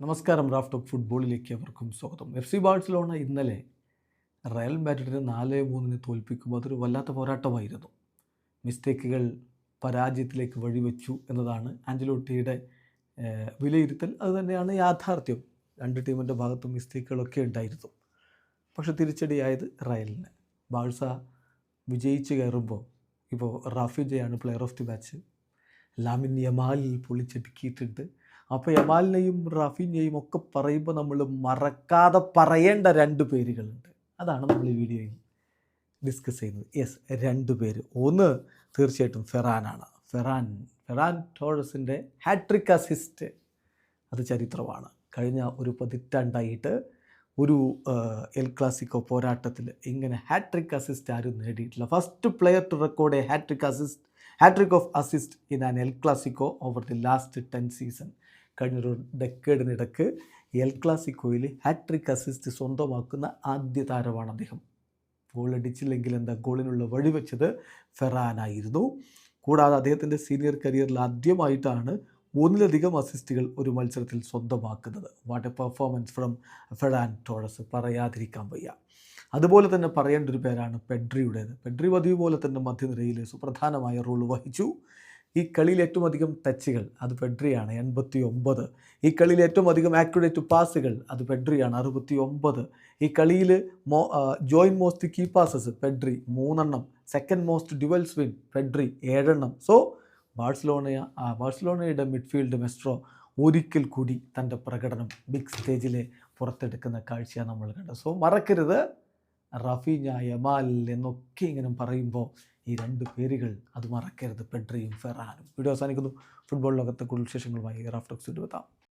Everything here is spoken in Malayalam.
നമസ്കാരം റാഫ്റ്റ് ഓഫ് ഫുട്ബോളിലേക്ക് അവർക്കും സ്വാഗതം. എഫ് സി ബാഴ്സലോണ ഇന്നലെ റയൽ മാഡ്രിഡിനെ നാല് മൂന്നിന് തോൽപ്പിക്കുമ്പോൾ അതൊരു വല്ലാത്ത പോരാട്ടമായിരുന്നു. മിസ്റ്റേക്കുകൾ പരാജയത്തിലേക്ക് വഴിവെച്ചു എന്നതാണ് ആഞ്ചലോട്ടിയുടെ വിലയിരുത്തൽ. അതുതന്നെയാണ് യാഥാർത്ഥ്യം. രണ്ട് ടീമിന്റെ ഭാഗത്തും മിസ്റ്റേക്കുകളൊക്കെ ഉണ്ടായിരുന്നു. പക്ഷെ തിരിച്ചടിയായത് റയലിന്. ബാഴ്സ വിജയിച്ച് കയറുമ്പോൾ ഇപ്പോൾ റാഫിജയാണ് player of the match Lamine യമാലിൽ പൊളിച്ചടുക്കിയിട്ടുണ്ട് അപ്പോൾ യമാലിനെയും റാഫിനെയും ഒക്കെ പറയുമ്പോൾ നമ്മൾ മറക്കാതെ പറയേണ്ട രണ്ട് പേരുകളുണ്ട്. അതാണ് നമ്മൾ ഈ വീഡിയോയിൽ ഡിസ്കസ് ചെയ്യുന്നത്. യെസ് രണ്ട് പേര്. ഒന്ന് തീർച്ചയായിട്ടും ഫെറാനാണ്. ഫെറാൻ ഫെറാൻ ടോഴസിന്റെ ഹാട്രിക് അസിസ്റ്റ്. അത് ചരിത്രമാണ്. കഴിഞ്ഞ ഒരു പതിറ്റാണ്ടായിട്ട് ഒരു എൽ ക്ലാസിക്കോ പോരാട്ടത്തിൽ ഇങ്ങനെ ഹാട്രിക് അസിസ്റ്റ് ആരും നേടിയിട്ടില്ല. First player to record a hattrick assist hattrick of assist in an El Clasico over the last ten season കഴിഞ്ഞൊരു ഡെക്കേഡിനിടക്ക് എൽ ക്ലാസിക്കോയിൽ ഹാട്രിക് അസിസ്റ്റ് സ്വന്തമാക്കുന്ന ആദ്യ താരമാണ് അദ്ദേഹം. ഗോൾ അടിച്ചില്ലെങ്കിൽ എന്താ? ഗോളിനുള്ള വഴിവെച്ചത് ഫെറാനായിരുന്നു. കൂടാതെ അദ്ദേഹത്തിന്റെ സീനിയർ കരിയറിൽ ആദ്യമായിട്ടാണ് ഒന്നിലധികം അസിസ്റ്റുകൾ ഒരു മത്സരത്തിൽ സ്വന്തമാക്കുന്നത്. What a performance from Ferran Torres പറയാതിരിക്കാൻ വയ്യ. അതുപോലെ തന്നെ പറയേണ്ട ഒരു പേരാണ് പെഡ്രിയുടേത്. പെഡ്രി പതിവ് പോലെ തന്നെ മധ്യനിരയിൽ സുപ്രധാനമായ റോൾ വഹിച്ചു. ഈ കളിയിൽ ഏറ്റവും അധികം ടച്ചുകൾ അത് പെഡ്രിയാണ് എൺപത്തി ഒമ്പത് ഈ കളിയിൽ ഏറ്റവും അധികം ആക്യുറേറ്റ് പാസുകൾ അത് പെഡ്രിയാണ് അറുപത്തി ഒമ്പത് ഈ കളിയിൽ മോ joint most key passes Pedri മൂന്നെണ്ണം. Second most duels win Pedri ഏഴെണ്ണം. സോ ബാഴ്സലോണയ ആ, ബാഴ്സലോണയുടെ മിഡ്ഫീൽഡ് മെസ്ട്രോ ഒരിക്കൽ കൂടി തന്റെ പ്രകടനം ബിഗ് സ്റ്റേജിലെ പുറത്തെടുക്കുന്ന കാഴ്ചയാണ് നമ്മൾ കണ്ടത്. സോ മറക്കരുത്. റഫീഞ്ഞ യമാൽ എന്നൊക്കെ ഇങ്ങനെ പറയുമ്പോൾ ഈ രണ്ട് പേരുകൾ അത് മറക്കരുത്. പെഡ്രിയും ഫെറാനും. വീഡിയോ അവസാനിക്കുന്നു. ഫുട്ബോൾ ലോകത്തെ കൂടുതൽ വിശേഷങ്ങളുമായി റാഫ്റ്റോക്സ് എത്താം